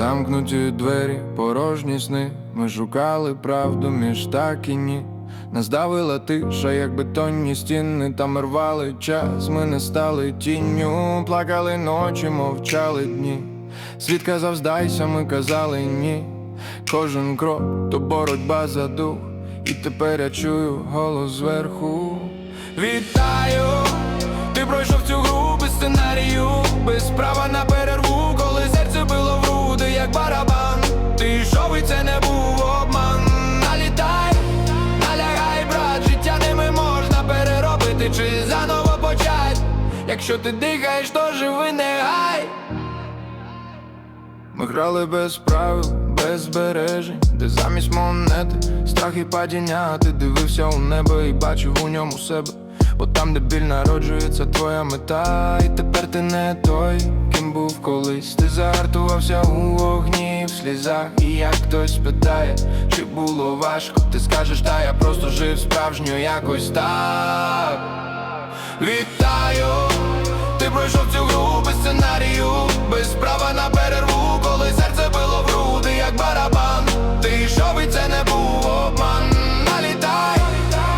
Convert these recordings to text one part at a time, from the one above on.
Замкнуті двері, порожні сни. Ми шукали правду між так і ні. Нас давила тиша, як бетонні стіни, там рвали час, ми не стали тінню, плакали ночі, мовчали дні. Світ казав, здайся, ми казали ні. Кожен крок то боротьба за дух, і тепер я чую голос зверху. Вітаю! Ти пройшов цю гру заново почать. Якщо ти дихаєш, то живи не гай. Ми грали без правил, без збережень, де замість монети страх і падіння, ти дивився у небо і бачив у ньому себе. Бо там, де біль народжується твоя мета, і тепер ти не той, ким був колись. Ти загартувався у вогні, в слізах, і як хтось питає, чи було важко, ти скажеш, та я просто жив справжньо якось так. Вітаю! Ти пройшов цю гру без сценарію, без права на перерву, коли серце било в груди, як барабан. Ти йшов і це не був обман. Налітай,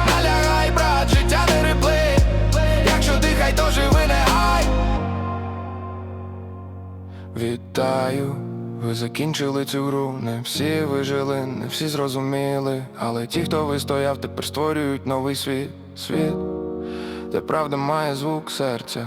налягай, брат, життя не реплей. Якщо дихай, то живи не гай. Вітаю, ви закінчили цю гру. Не всі вижили, не всі зрозуміли. Але ті, хто вистояв, тепер створюють новий світ, світ, де правда має звук серця.